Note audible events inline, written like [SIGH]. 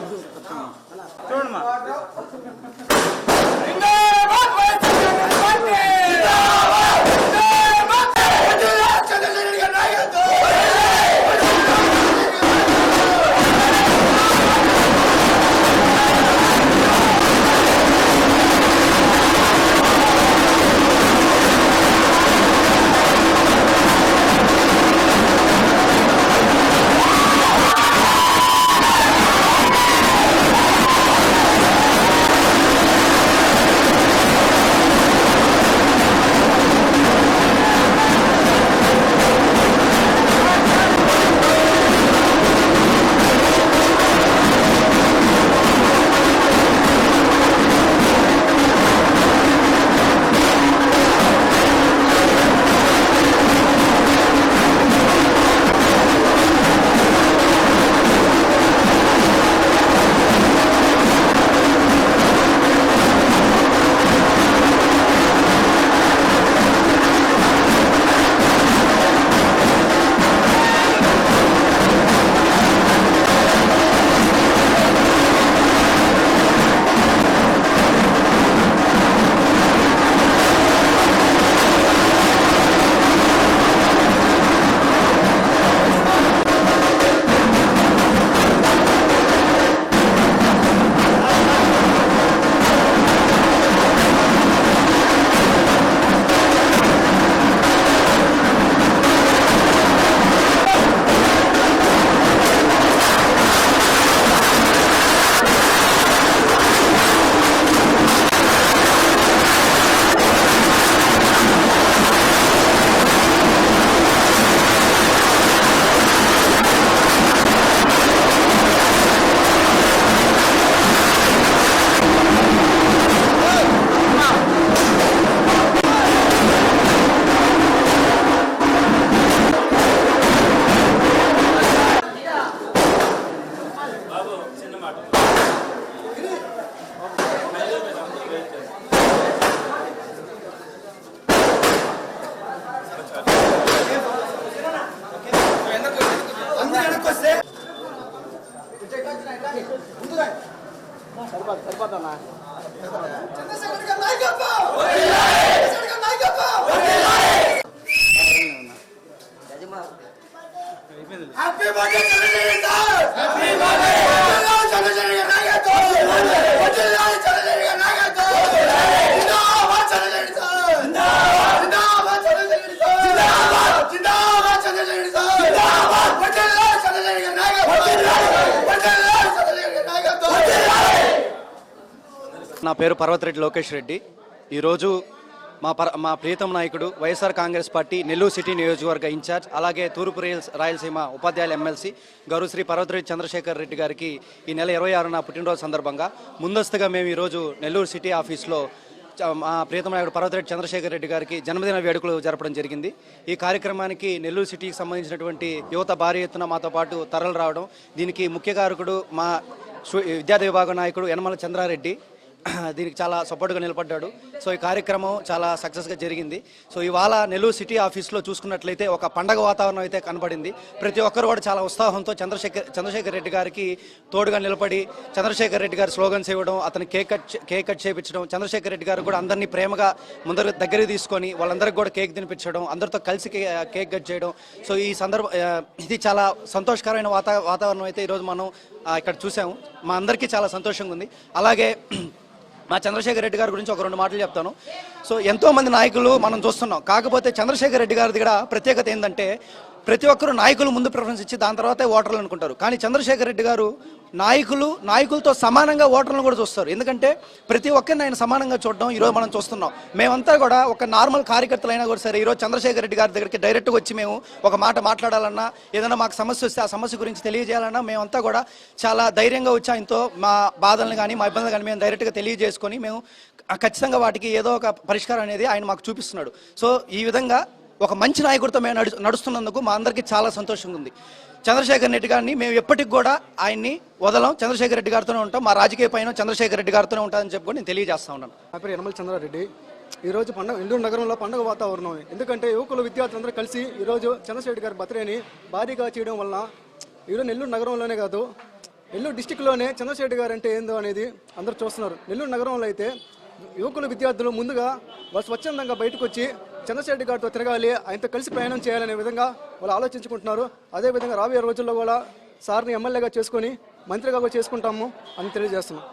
but సరిపోతుందా చంద్రశేఖర్ గారు నాయకత్వం Happy birthday! నా పేరు పర్వతరెడ్డి లోకేష్ రెడ్డి. ఈరోజు మా పర మా ప్రీతం నాయకుడు వైఎస్ఆర్ కాంగ్రెస్ పార్టీ నెల్లూరు సిటీ నియోజకవర్గ ఇన్ఛార్జ్ అలాగే తూర్పు రేల్స్ రాయలసీమ ఉపాధ్యాయుల ఎమ్మెల్సీ గౌరవ శ్రీ పర్వతరెడ్డి చంద్రశేఖర్ రెడ్డి గారికి ఈ నెల ఇరవై ఆరున పుట్టినరోజు సందర్భంగా ముందస్తుగా మేము ఈరోజు నెల్లూరు సిటీ ఆఫీస్లో మా ప్రీతమ నాయకుడు పర్వతరెడ్డి చంద్రశేఖర్ రెడ్డి గారికి జన్మదిన వేడుకలు జరపడం జరిగింది. ఈ కార్యక్రమానికి నెల్లూరు సిటీకి సంబంధించినటువంటి యువత భారీ ఎత్తున మాతో పాటు తరలు రావడం దీనికి ముఖ్య కారకుడు మా విద్యార్థి విభాగం నాయకుడు యనమల చంద్రారెడ్డి [CLEARS THROAT] దీనికి చాలా సపోర్ట్గా నిలబడ్డాడు. సో ఈ కార్యక్రమం చాలా సక్సెస్గా జరిగింది. సో ఇవాళ నెల్లూరు సిటీ ఆఫీస్లో చూసుకున్నట్లయితే ఒక పండగ వాతావరణం అయితే కనబడింది. ప్రతి ఒక్కరు కూడా చాలా ఉత్సాహంతో చంద్రశేఖర్ చంద్రశేఖర్ రెడ్డి గారికి తోడుగా నిలబడి చంద్రశేఖర్ రెడ్డి గారి స్లోగన్స్ ఇవ్వడం అతను కేక్ కట్ కేక్ కట్ చేయించడం చంద్రశేఖర్ రెడ్డి గారు కూడా అందరినీ ప్రేమగా ముందర దగ్గర తీసుకొని వాళ్ళందరికీ కూడా కేక్ తినిపించడం అందరితో కలిసి కేక్ కట్ చేయడం. సో ఈ సందర్భ ఇది చాలా సంతోషకరమైన వాతా వాతావరణం అయితే ఈరోజు మనం ఇక్కడ చూసాము మా అందరికీ చాలా సంతోషంగా ఉంది. అలాగే మా చంద్రశేఖర్ రెడ్డి గారి గురించి ఒక రెండు మాటలు చెప్తాను. సో ఎంతోమంది నాయకులు మనం చూస్తున్నాం. కాకపోతే చంద్రశేఖర్ రెడ్డి గారి దగ్గర ప్రత్యేకత ఏంటంటే ప్రతి ఒక్కరు నాయకులు ముందు ప్రిఫరెన్స్ ఇచ్చి దాని తర్వాతే ఓటర్లు అనుకుంటారు. కానీ చంద్రశేఖర్ రెడ్డి గారు నాయకులు నాయకులతో సమానంగా ఓటర్లను కూడా చూస్తారు. ఎందుకంటే ప్రతి ఒక్కరిని ఆయన సమానంగా చూడడం ఈరోజు మనం చూస్తున్నాం. మేమంతా కూడా ఒక నార్మల్ కార్యకర్తలైనా కూడా సరే ఈరోజు చంద్రశేఖర్ రెడ్డి గారి దగ్గరికి డైరెక్ట్గా వచ్చి మేము ఒక మాట మాట్లాడాలన్నా ఏదైనా మాకు సమస్య వస్తే ఆ సమస్య గురించి తెలియజేయాలన్నా మేమంతా కూడా చాలా ధైర్యంగా వచ్చి ఆయనతో మా బాధలను కానీ మా ఇబ్బందులు కానీ మేము డైరెక్ట్గా తెలియజేసుకొని మేము ఖచ్చితంగా వాటికి ఏదో ఒక పరిష్కారం అనేది ఆయన మాకు చూపిస్తున్నాడు. సో ఈ విధంగా ఒక మంచి నాయకుడితో మేము నడు నడుస్తున్నందుకు మా అందరికీ చాలా సంతోషంగా ఉంది చంద్రశేఖర్ రెడ్డి గారిని మేము ఎప్పటికి కూడా ఆయన్ని వదలం. చంద్రశేఖర్ రెడ్డి గారితోనే ఉంటాం. మా రాజకీయ పైన చంద్రశేఖర్ రెడ్డి గారితోనే ఉంటుందని చెప్పుకొని నేను తెలియజేస్తా ఉన్నాను. నా పేరు యనమల చంద్రారెడ్డి. ఈ రోజు పండుగ నెల్లూరు నగరంలో పండుగ వాతావరణం. ఎందుకంటే యువకులు విద్యార్థులందరూ కలిసి ఈ రోజు చంద్రశేఖర్ గారి బర్త్డేని భారీగా చేయడం వలన ఈరోజు నెల్లూరు నగరంలోనే కాదు నెల్లూరు డిస్టిక్లోనే చంద్రశేఖర్ గారు అంటే ఏందో అనేది అందరూ చూస్తున్నారు. నెల్లూరు నగరంలో అయితే యువకులు విద్యార్థులు ముందుగా వాళ్ళు స్వచ్ఛందంగా బయటకు వచ్చి చంద్రశేఖర్ గారితో తిరగాలి ఆయనతో కలిసి ప్రయాణం చేయాలనే విధంగా వాళ్ళు ఆలోచించుకుంటున్నారు. అదేవిధంగా రాబోయే రోజుల్లో కూడా సార్ని ఎమ్మెల్యేగా చేసుకొని మంత్రిగా కూడా చేసుకుంటాము అని తెలియజేస్తున్నాం.